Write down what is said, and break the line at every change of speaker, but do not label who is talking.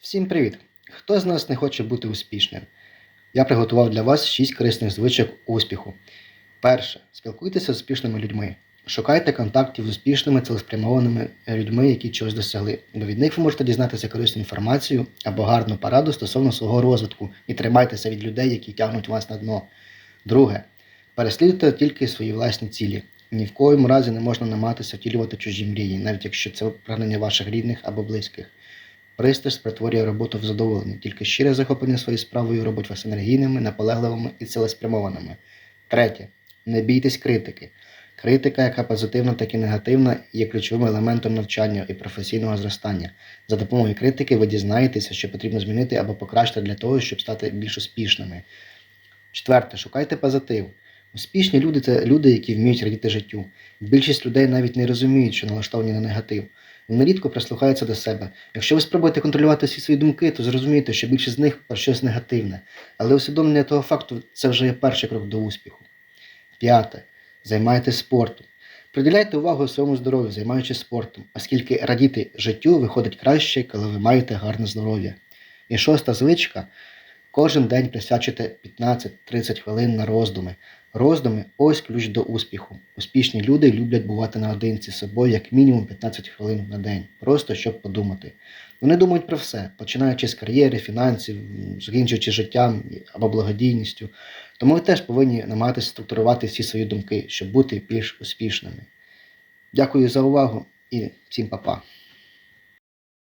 Всім привіт! Хто з нас не хоче бути успішним? Я приготував для вас 6 корисних звичок успіху. Перше. Спілкуйтеся з успішними людьми. Шукайте контактів з успішними цілеспрямованими людьми, які чогось досягли. Бо від них ви можете дізнатися корисну інформацію або гарну пораду стосовно свого розвитку і тримайтеся від людей, які тягнуть вас на дно. Друге. Переслідуйте тільки свої власні цілі. Ні в коєму разі не можна намагатися втілювати чужі мрії, навіть якщо це прагнення ваших рідних або близьких. Пристрасть перетворює роботу в задоволення, тільки щире захоплення своєю справою робить вас енергійними, наполегливими і цілеспрямованими. Третє. Не бійтесь критики. Критика, яка позитивна, так і негативна, є ключовим елементом навчання і професійного зростання. За допомогою критики ви дізнаєтеся, що потрібно змінити або покращити для того, щоб стати більш успішними. Четверте, шукайте позитив. Успішні люди це люди, які вміють радіти життю. Більшість людей навіть не розуміють, що налаштовані на негатив. Вони рідко прислухаються до себе. Якщо ви спробуєте контролювати всі свої думки, то зрозумієте, що більшість з них про щось негативне. Але усвідомлення того факту це вже є перший крок до успіху. П'яте. Займайтесь спортом. Приділяйте увагу своєму здоров'ю, займаючись спортом, оскільки радіти життю виходить краще, коли ви маєте гарне здоров'я. І шоста звичка кожен день присвячуйте 15-30 хвилин на роздуми. Роздуми ось ключ до успіху. Успішні люди люблять бувати наодинці з собою як мінімум 15 хвилин на день, просто щоб подумати. Вони думають про все, починаючи з кар'єри, фінансів, закінчуючи життям або благодійністю. Тому ви теж повинні намагатися структурувати всі свої думки, щоб бути більш успішними. Дякую за увагу і всім па-па.